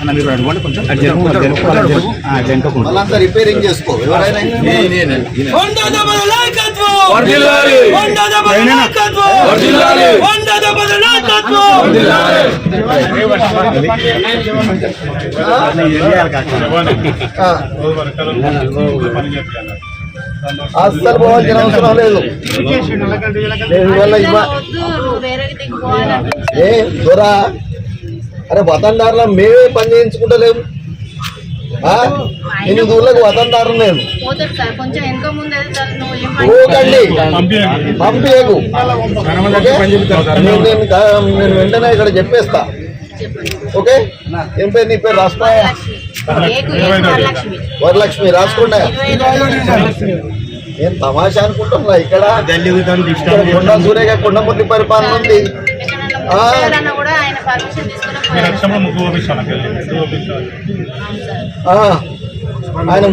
అన్న మీరు కొంచెం. జంకకుండా. వాళ్ళంతా రిపేరింగ్ చేసుకో. ఎవరైనా. అస్సలు పోవాల్సిన అవసరం లేదు. ఏ దొరా. అరే వతందారులో మేమే పని చేయించుకుంటలేము. ఆ? ఇన్ని దూర్లకు వతందారు నేను ఊకండి పంపించకు నేను వెంటనే ఇక్కడ చెప్పేస్తా. ఓకే? ఏం పేరు నీ పేరు? రాస్తా వరలక్ష్మి. ఐదు నేను తమాషా అనుకుంటున్నా ఇక్కడ కొండ సూర్యగా కొండముద్ది పరిపాలన ఉంది. ఆయన పర్మిషన్ తీసుకుని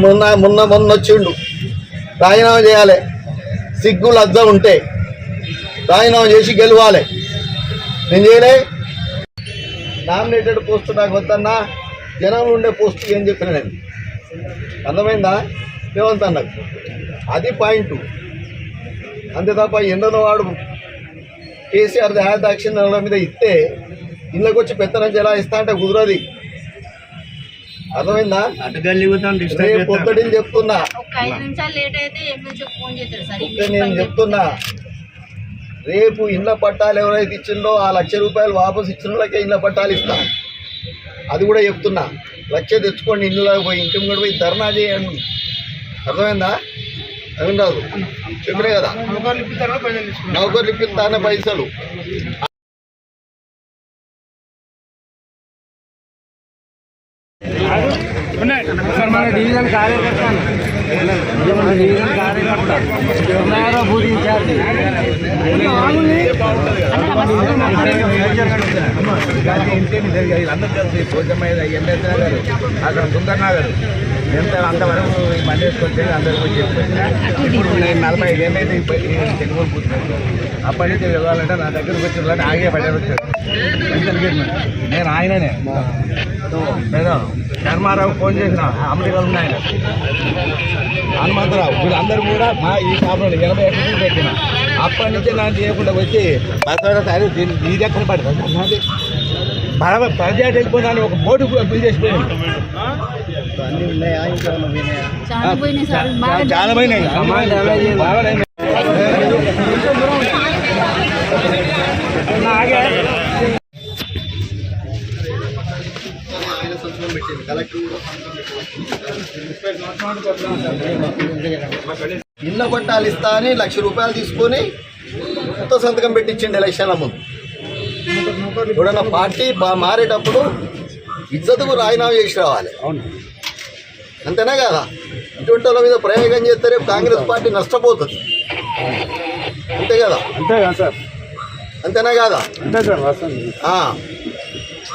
మొన్న మొన్న మొన్న వచ్చిండు. రాజీనామా చేయాలి. సిగ్గు లజ్జ ఉంటే రాజీనామా చేసి గెలవాలి. నేను చేయలే. నామినేటెడ్ పోస్ట్ నాకు వద్దన్నా. జనం ఉండే పోస్ట్ ఏం చెప్పిన నేను. అర్థమైందా? రేవంత్ అన్నకు. అది పాయింట్ అంతే తప్ప ఎండలో వాడు కేసీఆర్ దయాదాక్షిణ్యాల మీద ఇస్తే ఇళ్ళకి వచ్చి పెత్తనం ఎలా ఇస్తా అంటే కుదరది. అర్థమైందా? రేపు. పొద్దుటిని చెప్తున్నా. ఒక ఐదు నిమిషాలు లేట్ అయితే ఏం నుంచి ఫోన్ చేస్తారు సార్ ఒక్క నేను చెప్తున్నా. రేపు ఇళ్ళ పట్టాలు ఎవరైతే ఇచ్చిందో ఆ లక్ష రూపాయలు వాపసు ఇచ్చిన వాళ్ళకే ఇళ్ళ పట్టాలు ఇస్తా. అది కూడా చెప్తున్నా. లక్ష తెచ్చుకోండి ఇల్లులో పోయి ఇంటి కూడా పోయి ధర్నా చేయండి. అర్థమైందా? అర్థం రాదు చెప్పినే కదా? నౌకర్లు ఇప్పిస్తానే పైసలు. మన డివిజన్ కార్యకర్త మన డివిజన్ కార్యకర్త ఉన్నారో బూత్ ఇన్ఛార్జి కలిసి ఎంఎస్ నగర్ అక్కడ సుందర్ నగర్ ఎంత అంతవరకు ఈ బండి వేసుకొచ్చి అందరికీ చెప్పి ఇప్పుడు నేను నలభై ఐదు ఏళ్ళైతే తెలుగు కూర్చున్నాను అప్పటి నుంచి వెళ్ళాలంటే నా దగ్గరకు వచ్చి ఆగే పడే వచ్చాడు నేను ఆయననే. నేను ధర్మారావు ఫోన్ చేసిన అమెరికా ఉన్నాయి హనుమంతరావు వీళ్ళందరూ కూడా మా ఈ షాప్లో ఎనభై ఎకరం నుంచి పెట్టిన. అప్పటి నుంచి నాకు చేయకుండా వచ్చి సరే దీన్ని ఈ దగ్గర పడుతుంది బాగా ప్రజాట్ వెళ్ళిపోయినా ఒక బోర్డు కూడా బిల్ పోయినాయా? చాలా పోయినాయి ఇళ్ళ పట్టాలు ఇస్తా అని లక్ష రూపాయలు తీసుకొని కొత్త సంతకం పెట్టించండి ఎలక్షన్ల ముందు. ఎవడన్నా పార్టీ బా- మారేటప్పుడు ఇజ్జతుకు రాజీనామా చేసి రావాలి. అంతేనా కదా? ఇటువంటి వాళ్ళ మీద ప్రయోగం చేస్తే రేపు కాంగ్రెస్ పార్టీ నష్టపోతుంది. అంతే కదా? అంతే కదా సార్. అంతేనా కదా? అంతే సార్.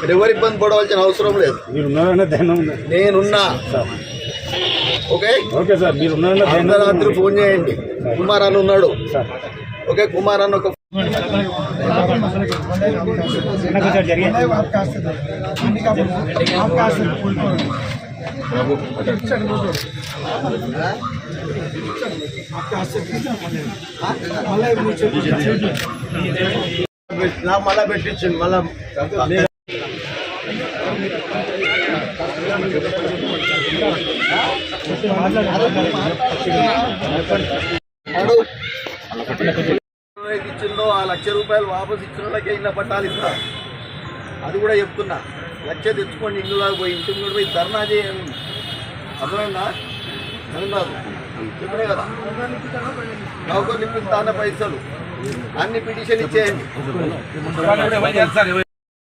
మీరు ఎవరు ఇబ్బంది పడవలసిన అవసరం లేదు. మీరు నేనున్నా. Sir okay? ఓకే సార్ మీరు అర్ధరాత్రి ఫోన్ చేయండి. కుమార్ అని ఉన్నాడు. సార్. ఓకే కుమార్ అన్న ఒక మళ్ళా పెట్టించండి మళ్ళా అడు. ఎవరైతే ఇచ్చిందో ఆ లక్ష రూపాయలు వాపసు ఇచ్చిన వాళ్ళకే ఇళ్ళ పట్టాలు ఇస్తా అది కూడా చెప్తున్నా. లక్ష తెచ్చుకోండి ఇల్లు పోయి ఇంటి కూడా పోయి ధర్నా చేయండి అర్థమైందా? అర్థం కాదు. చెప్పినే కదా? నౌకర్లు ఇప్పిస్తాన పైసలు. అన్ని పిటిషన్ ఇచ్చేయండి.